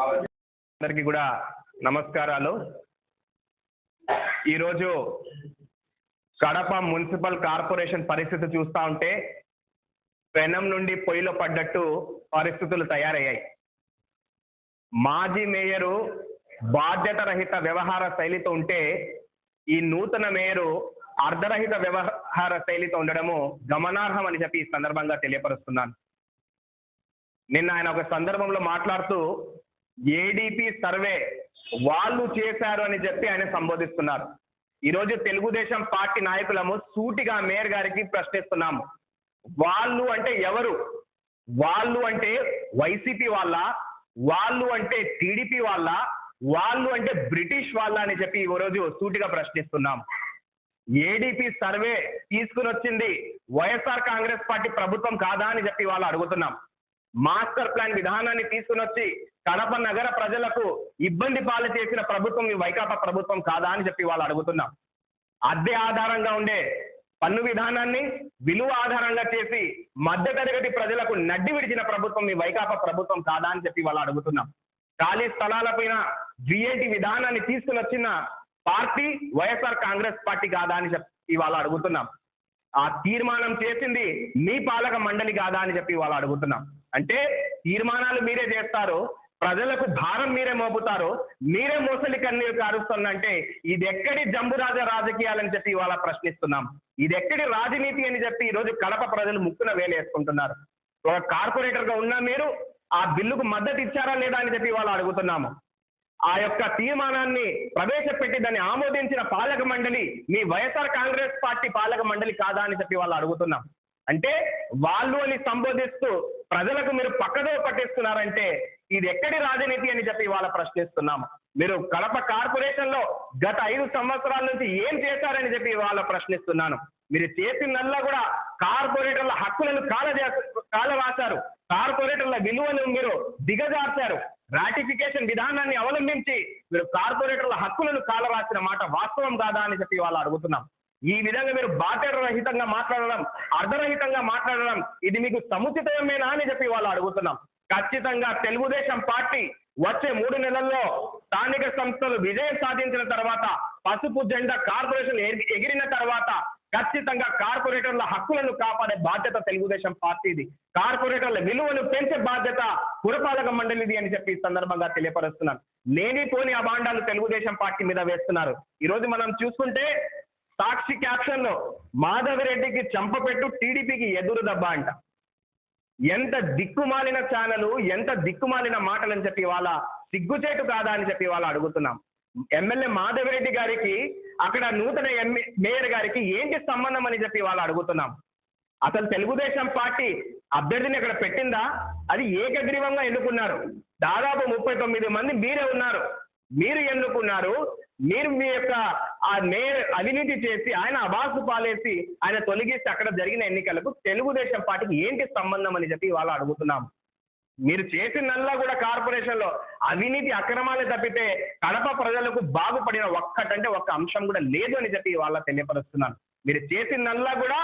అందరికీ కూడా నమస్కారాలు. ఈరోజు కడప మున్సిపల్ కార్పొరేషన్ పరిస్థితి చూస్తా ఉంటే పెనం నుండి పొయ్యిలో పడ్డట్టు పరిస్థితులు తయారయ్యాయి. మాజీ మేయరు బాధ్యత రహిత వ్యవహార శైలితో ఉంటే ఈ నూతన మేయరు అర్ధరహిత వ్యవహార శైలితో ఉండడము గమనార్హం అని చెప్పి ఈ సందర్భంగా తెలియపరుస్తున్నాను. నిన్న ఆయన ఒక సందర్భంలో మాట్లాడుతూ ఏడీపీ సర్వే వాళ్ళు చేశారు అని చెప్పి ఆయన సంబోధిస్తున్నారు. ఈరోజు తెలుగుదేశం పార్టీ నాయకులము సూటిగా మేయర్ గారికి ప్రశ్నిస్తున్నాము. వాళ్ళు అంటే ఎవరు? వాళ్ళు అంటే వైసీపీ వాళ్ళ వాళ్ళు అంటే టీడీపీ వాళ్ళ వాళ్ళు అంటే బ్రిటిష్ వాళ్ళ అని చెప్పి ఈరోజు రోజు సూటిగా ప్రశ్నిస్తున్నాం ఏడీపీ సర్వే తీసుకుని వచ్చింది. వైఎస్ఆర్ కాంగ్రెస్ పార్టీ ప్రభుత్వం కాదా అని చెప్పి వాళ్ళు అడుగుతున్నాం మాస్టర్ ప్లాన్ విధానాన్ని తీసుకుని వచ్చి కడప నగర ప్రజలకు ఇబ్బంది పాలు చేసిన ప్రభుత్వం ఈ వైకాపా ప్రభుత్వం కాదా అని చెప్పి వాళ్ళు అడుగుతున్నాం అద్దె ఆధారంగా ఉండే పన్ను విధానాన్ని విలువ ఆధారంగా చేసి మధ్యతరగతి ప్రజలకు నడ్డి విడిచిన ప్రభుత్వం ఈ వైకాపా ప్రభుత్వం కాదా అని చెప్పి వాళ్ళు అడుగుతున్నాం ఖాళీ స్థలాలపైన జిఐటి విధానాన్ని తీసుకుని వచ్చిన పార్టీ వైఎస్ఆర్ కాంగ్రెస్ పార్టీ కాదా అని చెప్పి ఇవాళ అడుగుతున్నాం ఆ తీర్మానం చేసింది మీ పాలక మండలి కాదా అని చెప్పి వాళ్ళు అడుగుతున్నాం. అంటే తీర్మానాలు మీరే చేస్తారు ప్రజలకు భారం మీరే మోపుతారు మీరే మోసలి కన్నీరు కారుస్తుందంటే ఇది ఎక్కడి జంబురాజ రాజకీయాలని చెప్పి ఇవాళ ప్రశ్నిస్తున్నాం. ఇది ఎక్కడి రాజనీతి అని చెప్పి ఈ రోజు కడప ప్రజలు ముక్కున వేలేసుకుంటున్నారు. ఒక కార్పొరేటర్గా ఉన్నా ఉన్న మీరు ఆ బిల్లుకు మద్దతు ఇచ్చారా లేదా అని చెప్పి ఇవాళ అడుగుతున్నాము. ఆ యొక్క తీర్మానాన్ని ప్రవేశపెట్టి దాన్ని ఆమోదించిన పాలక మండలి మీ వైఎస్ఆర్ కాంగ్రెస్ పార్టీ పాలక మండలి కాదా అని చెప్పి వాళ్ళు అడుగుతున్నాం. అంటే వాళ్ళు అని సంబోధిస్తూ ప్రజలకు మీరు పక్కదో పట్టిస్తున్నారంటే ఇది ఎక్కడి రాజనీతి అని చెప్పి ఇవాళ ప్రశ్నిస్తున్నాము మీరు కడప కార్పొరేషన్లో గత ఐదు సంవత్సరాల నుంచి ఏం చేశారని చెప్పి ఇవాళ ప్రశ్నిస్తున్నాను. మీరు చేసినల్లా కూడా కార్పొరేటర్ల హక్కులను కాల కాల రాశారు కార్పొరేటర్ల విలువను మీరు దిగజార్చారు. రాటిఫికేషన్ విధానాన్ని అవలంబించి మీరు కార్పొరేటర్ల హక్కులను కాలరాసిన మాట వాస్తవం కాదా అని చెప్పి వాళ్ళు అడుగుతున్నాం. ఈ విధంగా మీరు బాటర్ రహితంగా మాట్లాడడం అర్ధరహితంగా మాట్లాడడం ఇది మీకు సముచితమేనా అని చెప్పి వాళ్ళు అడుగుతున్నాం. ఖచ్చితంగా తెలుగుదేశం పార్టీ వచ్చే మూడు నెలల్లో స్థానిక సంస్థలు విజయం సాధించిన తర్వాత పసుపు జెండా కార్పొరేషన్ ఎగిరిన తర్వాత ఖచ్చితంగా కార్పొరేటర్ల హక్కులను కాపాడే బాధ్యత తెలుగుదేశం పార్టీది. కార్పొరేటర్ల విలువను పెంచే బాధ్యత పురపాలక మండలిది అని చెప్పి సందర్భంగా తెలియపరుస్తున్నాను లేని పోని అభాండాలు తెలుగుదేశం పార్టీ మీద వేస్తున్నారు. ఈ రోజు మనం చూసుకుంటే సాక్షి క్యాప్షన్లో మాధవరెడ్డికి చంపపెట్టు టీడీపీకి ఎదురు దెబ్బ అంట. ఎంత దిక్కుమాలిన ఛానల్ ఎంత దిక్కుమాలిన మాటలని చెప్పి వాళ్ళ సిగ్గుచేటు కాదా అని చెప్పి వాళ్ళు అడుగుతున్నాం. ఎమ్మెల్యే మాధవరెడ్డి గారికి అక్కడ నూతన ఎంఏ మేయర్ గారికి ఏంటి సంబంధం అని చెప్పి వాళ్ళు అడుగుతున్నాం. అసలు తెలుగుదేశం పార్టీ అభ్యర్థిని ఇక్కడ పెట్టిందా? అది ఏకగ్రీవంగా ఎన్నుకున్నారు. దాదాపు ముప్పై తొమ్మిది మంది మీరే ఉన్నారు. మీరు ఎన్నుకున్నారు. మీరు మీ యొక్క ఆ మేయర్ అవినీతి చేసి ఆయన అబాసు పాలేసి ఆయన తొలగిస్తే అక్కడ జరిగిన ఎన్నికలకు తెలుగుదేశం పార్టీకి ఏంటి సంబంధం అని చెప్పి వాళ్ళు అడుగుతున్నాం. మీరు చేసిందల్లా కూడా కార్పొరేషన్లో అవినీతి అక్రమాలే తప్పితే కడప ప్రజలకు బాగుపడిన ఒక్కటంటే ఒక్క అంశం కూడా లేదు అని చెప్పి వాళ్ళ తెలియపరుస్తున్నాను. మీరు చేసిందల్లా కూడా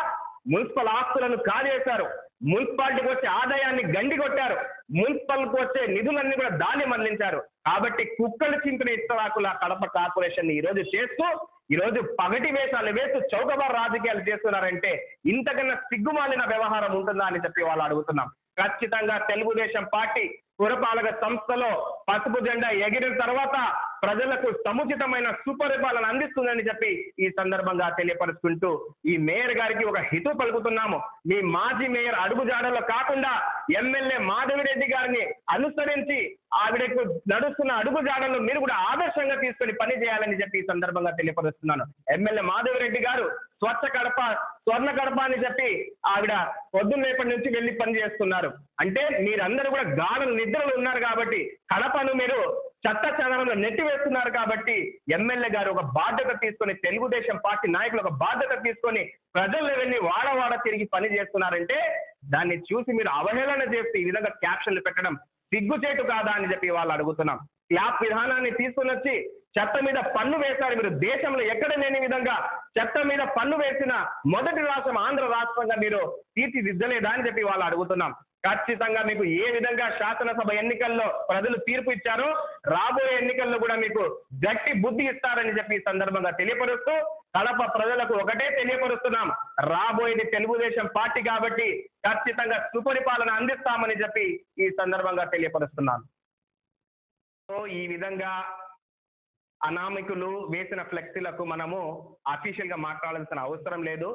మున్సిపల్ ఆస్తులను కాజేశారు. మున్సిపాలిటీకి వచ్చే ఆదాయాన్ని గండి కొట్టారు మున్సిపల్కు వచ్చే నిధులన్నీ కూడా దాన్ని మళ్ళించారు కాబట్టి కుక్కలు చింపిన ఇస్తరాకుల కడప కార్పొరేషన్ ఈ రోజు చేస్తూ ఈ రోజు పగటి వేషాలు వేస్తూ చౌకబార్ రాజకీయాలు చేస్తున్నారంటే ఇంతకన్నా సిగ్గుమాలిన వ్యవహారం ఉంటుందా అని చెప్పి వాళ్ళు అడుగుతున్నాం. ఖచ్చితంగా తెలుగుదేశం పార్టీ పురపాలక సంస్థలో పసుపు జెండా ఎగిరిన తర్వాత ప్రజలకు సముచితమైన సుపరిపాలన అందిస్తుందని చెప్పి ఈ సందర్భంగా తెలియపరుచుకుంటూ ఈ మేయర్ గారికి ఒక హితవు పలుకుతున్నాము. మీ మాజీ మేయర్ అడుగుజాడలో కాకుండా ఎమ్మెల్యే మాధవిరెడ్డి గారిని అనుసరించి ఆవిడకు నడుస్తున్న అడుగుజాడలను మీరు కూడా ఆదర్శంగా తీసుకొని పని చేయాలని చెప్పి ఈ సందర్భంగా తెలియపరుస్తున్నాను. ఎమ్మెల్యే మాధవిరెడ్డి గారు స్వచ్ఛ కడప స్వర్ణ కడప అని చెప్పి ఆవిడ పొద్దున్నేపటి నుంచి వెళ్ళి పని చేస్తున్నారు. అంటే మీరందరూ కూడా గాఢ నిద్రలు ఉన్నారు కాబట్టి కడపను మీరు చెత్త చదనంలో నెట్టివేస్తున్నారు కాబట్టి ఎమ్మెల్యే గారు ఒక బాధ్యత తీసుకొని తెలుగుదేశం పార్టీ నాయకులు ఒక బాధ్యత తీసుకొని ప్రజల్లో వెళ్ళి వాడవాడ తిరిగి పని చేస్తున్నారంటే దాన్ని చూసి మీరు అవహేళన చేస్తే ఈ విధంగా క్యాప్షన్లు పెట్టడం సిగ్గుచేటు కాదా అని చెప్పి వాళ్ళు అడుగుతున్నాం. క్లాప్ విధానాన్ని తీసుకుని వచ్చి చెత్త మీద పన్ను వేశారు. మీరు దేశంలో ఎక్కడ లేని విధంగా చెత్త మీద పన్ను వేసిన మొదటి రాష్ట్రం ఆంధ్ర రాష్ట్రంగా మీరు తీర్చిదిద్దలేదా అని చెప్పి వాళ్ళు అడుగుతున్నాం. ఖచ్చితంగా మీకు ఏ విధంగా శాసనసభ ఎన్నికల్లో ప్రజలు తీర్పు ఇచ్చారో రాబోయే ఎన్నికల్లో కూడా మీకు గట్టి బుద్ధి ఇస్తారని చెప్పి ఈ సందర్భంగా తెలియపరుస్తూ కడప ప్రజలకు ఒకటే తెలియపరుస్తున్నాం. రాబోయేది తెలుగుదేశం పార్టీ కాబట్టి ఖచ్చితంగా సుపరిపాలన అందిస్తామని చెప్పి ఈ సందర్భంగా తెలియపరుస్తున్నాను. సో ఈ విధంగా అనామికులు వేసిన ఫ్లెక్సీలకు మనము అఫీషియల్గా మాట్లాడాల్సిన అవసరం లేదు.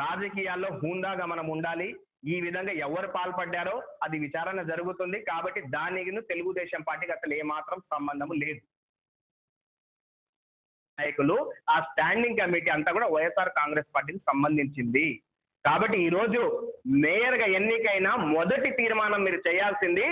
రాజకీయాల్లో హుందాగా మనం ఉండాలి. ఈ విధంగా ఎవరు పాల్పడ్డారో అది విచారణ జరుగుతుంది. కాబట్టి దానికి తెలుగుదేశం పార్టీకి అసలు ఏమాత్రం సంబంధము లేదు. నాయకులు ఆ స్టాండింగ్ కమిటీ అంతా కూడా వైఎస్ఆర్ కాంగ్రెస్ పార్టీకి సంబంధించింది. కాబట్టి ఈ రోజు మేయర్ ఎన్నికైన మొదటి తీర్మానం మీరు చేయాల్సింది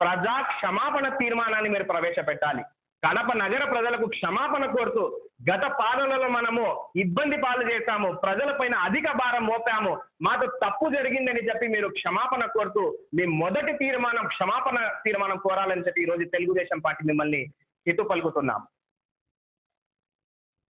ప్రజా క్షమాపణ తీర్మానాన్ని మీరు ప్రవేశపెట్టాలి. కడప నగర ప్రజలకు క్షమాపణ కోరుతూ గత పాలనలో మనము ఇబ్బంది పాలు చేశాము ప్రజలపైన అధిక భారం మోపాము. మాకు తప్పు జరిగిందని చెప్పి మీరు క్షమాపణ కోరుతూ మీ మొదటి తీర్మానం క్షమాపణ తీర్మానం కోరాలని చెప్పి ఈ రోజు తెలుగుదేశం పార్టీ మిమ్మల్ని ఇటు పలుకుతున్నాం